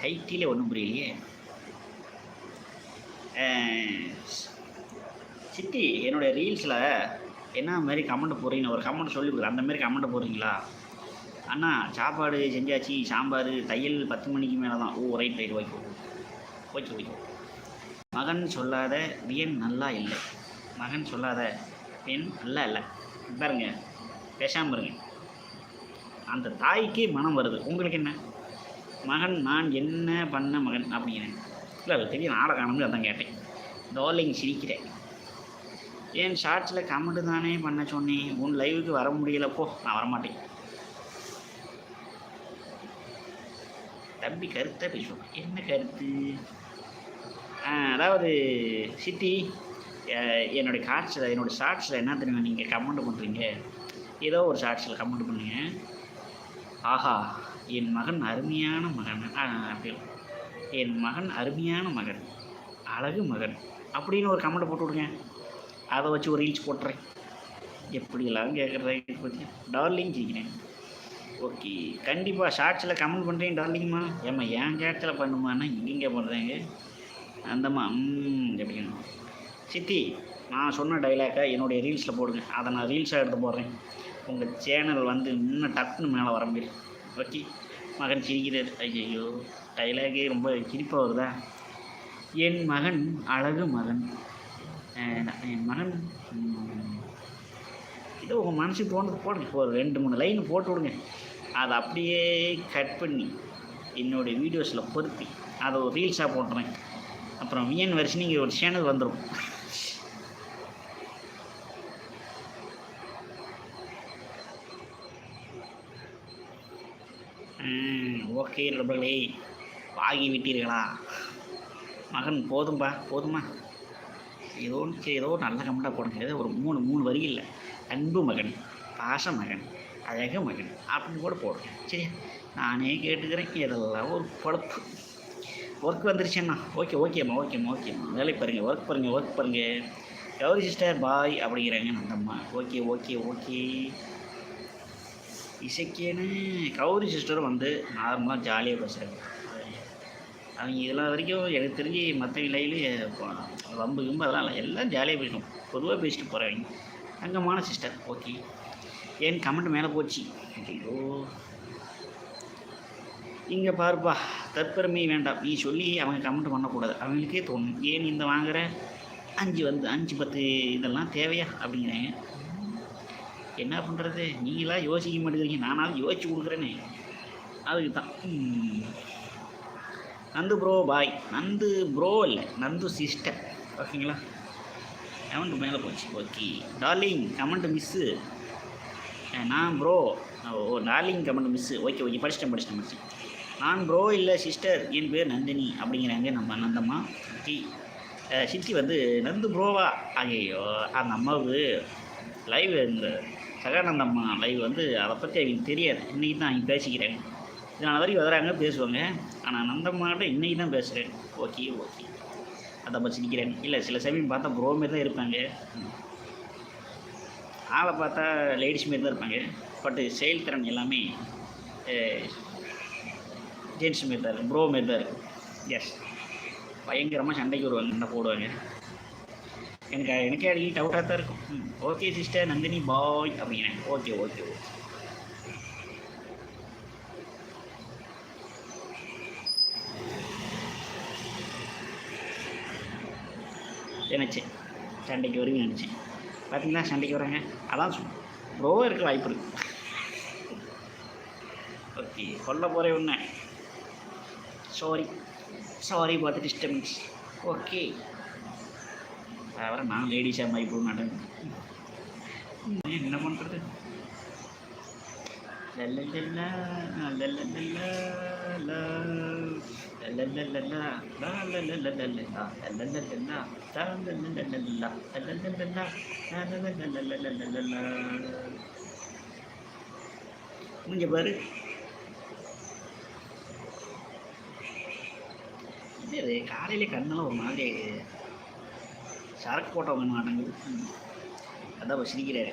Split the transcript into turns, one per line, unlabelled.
டைட்டிலே ஒன்றும் புரியலையே. சித்தி என்னுடைய ரீல்ஸில் என்ன மாதிரி கமெண்ட் போடுறீங்க ஒரு கமெண்ட் சொல்லி கொடுக்குறேன். அந்த மாதிரி கமெண்ட் போடுறீங்களா? அண்ணா சாப்பாடு செஞ்சாச்சு சாம்பார் தையல் பத்து மணிக்கு மேலே தான் ஓ right right okay okay okay மகன் சொல்லாத வியன் நல்லா இல்லை. மகன் சொல்லாத பெண் நல்லா இல்லை. பாருங்க பேசாமல் இருங்க. அந்த தாய்க்கு மனம் வருது. உங்களுக்கு என்ன? மகன் நான் என்ன பண்ண மகன் அப்படிங்கிறேன். இல்லை அது பெரிய நாடகம் அதான் கேட்டேன். டார்லிங் சிரிக்கிறேன். ஏன் ஷார்ட்ஸில் கமெண்ட் தானே பண்ண சொன்னேன்? உன் லைவுக்கு வர முடியலப்போ நான் வரமாட்டேன். தம்பி கருத்தை பேசுவோம் என்ன கருத்து? அதாவது சிட்டி என்னுடைய காட்சியில் என்னோடய ஷார்ட்ஸில் என்ன தெரியுமா நீங்கள் கமெண்ட் பண்ணுறீங்க? ஏதோ ஒரு ஷார்ட்ஸில் கமெண்ட் பண்ணுங்கள் ஆஹா என் மகன் அருமையான மகன். அப்படி என் மகன் அருமையான மகன். அழகு மகன். அப்படின்னு ஒரு கமெண்ட் போட்டு விடுங்க. அதை வச்சு ஒரு ரீல்ஸ் போட்டுறேன். எப்படியெல்லாம் கேட்குறேன் பற்றி டார்லிங் கேட்குறேன் ஓகே கண்டிப்பாக ஷார்ட்ஸில் கமெண்ட் பண்ணுறேன் டார்லிங்மா ஏம்மா என் கேட்சில் பண்ணுமான்னா இங்கே பண்ணுறேங்க அந்தம்மா ம் எப்படிங்க? சித்தி நான் சொன்ன டைலாக்கை என்னுடைய ரீல்ஸில் போடுங்க. அதை நான் ரீல்ஸாக எடுத்து போடுறேன். உங்கள் சேனல் வந்து இன்னும் டக்குன்னு மேலே வர மாதிரி ஓகே மகன் சிரிக்கிறார். ஐயோ டைலாகே ரொம்ப சிரிப்பாக வருதா என் மகன் அழகு மகன். என் மகன்? ஏதோ உங்கள் மனசுக்கு தோணுது. போடுங்க. ஒரு ரெண்டு மூணு லைன் போட்டு விடுங்க. அதை அப்படியே கட் பண்ணி என்னுடைய வீடியோஸில் பொருத்தி அதை ஒரு ரீல்ஸாக போட்டுறேன். அப்புறம் விஎன் வருஷனிங்க ஒரு சேனல் வந்துடும் ஓகே நண்பர்களே. வாங்கி விட்டீர்களா? மகன் போதும்பா போதுமா. ஏதோ சரி, ஏதோ நல்ல கமெண்ட்டாக போடுங்க. ஏதோ ஒரு மூணு மூணு வரி இல்லை. அன்பு மகன் பாச மகன் அழக மகன் அப்படின்னு கூட போடுங்க. சரியா? நானே கேட்டுக்கிறேன். இதெல்லாம் ஒரு பொழப்பு. ஒர்க் வந்துருச்சுண்ணா ஓகே ஓகேம்மா ஓகேம்மா ஓகேம்மா வேலை பாருங்க ஒர்க் பாருங்கள் ஒர்க் பாருங்கள் கௌரி சிஸ்டர் பாய் அப்படிங்கிறாங்க நந்தம்மா ஓகே ஓகே ஓகே. இசைக்கேன்னு கௌரி சிஸ்டரும் வந்து நார்மலாக ஜாலியாக பேசுகிறாங்க அவங்க இதெல்லாம் வரைக்கும் எனக்கு தெரிஞ்சு மற்ற லைவில் வம்பு கும்பு அதெல்லாம் இல்லை. எல்லாம் ஜாலியாக பேசணும். பொதுவாக பேசிட்டு போகிறவங்க தங்கமான சிஸ்டர் ஓகே ஏன் கமெண்ட் மேலே போச்சு? ஐயோ இங்கே பாருப்பா. தற்பெருமை வேண்டாம். நீ சொல்லி அவங்க கமெண்ட் பண்ணக்கூடாது. அவங்களுக்கே தோணும். ஏன் இந்த வாங்குகிற அஞ்சு வந்து அஞ்சு பத்து இதெல்லாம் தேவையா? அப்படிங்கிறாங்க. என்ன பண்ணுறது நீங்களாம் யோசிக்க மாட்டேங்கிறீங்க. நானாவது யோசிச்சு கொடுக்குறேனே. அதுக்கு தான். Nandu bro boy Nandu bro இல்லை நந்து சிஸ்டர் ஓகேங்களா? கமெண்ட் மேலே போச்சு. ஓகே. டார்லிங் கமெண்ட் மிஸ்ஸு நான் bro oh darling comment miss okay okay. படிச்சிட்டேன் படிச்சிட்டேன் படிச்சிட்டேன். நான் ப்ரோ இல்லை சிஸ்டர் என் பேர் நந்தினி அப்படிங்கிறாங்க நம்ம நந்தம்மா. ஓகே. சித்தி வந்து நந்து ப்ரோவா ஐயோ அந்த அம்மாவுக்கு லைவ் இந்த சகானந்தம்மா லைவ் வந்து அதை பற்றி அவங்களுக்கு தெரியாது. இன்றைக்கி தான் அவங்க பேசிக்கிறாங்க இதனால் வரைக்கும் வராங்க பேசுவாங்க? ஆனால் நந்தம்மாட்ட இன்றைக்கி தான் பேசுகிறேன் ஓகே ஓகே. அதை பற்றி நிற்கிறேன் இல்லை சில சமயம் பார்த்தா ப்ரோ மாரி தான் இருப்பாங்க. ஆளை பார்த்தா லேடிஸ் மாரி தான் இருப்பாங்க. பட்டு செயல்திறன் எல்லாமே ஜென்ஸ் மாரி தான் இருக்கும். ப்ரோ மாரி தான் இருக்கும். எஸ் பயங்கரமாக சண்டைக்கு வருவாங்க சண்டை போடுவாங்க. எனக்கு எனக்கே அடிக்கடி டவுட்டாக தான் இருக்கும். ஓகே சிஸ்டர் நந்தினி பாய் அப்படிங்கிறேன் ஓகே ஓகே ஓகே நினச்சேன் சண்டைக்கு வருவீங்க நினச்சேன் பார்த்தீங்களா சண்டைக்கு வராங்க அதான் ப்ரோவாக இருக்க வாய்ப்பு இருக்கு. ஓகே கொல்ல போகிறேன் ஒன்று சாரி சாரி பார்த்து டிஸ்டர்பன்ஸ் ஓகே வர நான் லேடிஸாக மாதிரி போக மாட்டேன் என்ன பண்ணுறது முடிஞ்ச பாரு இது காலையில கண்ணெல்லாம் ஒரு மாதிரி சரக்கு போட்டவங்க மாட்டேங்குது. அதான் சிரிக்கிறாரு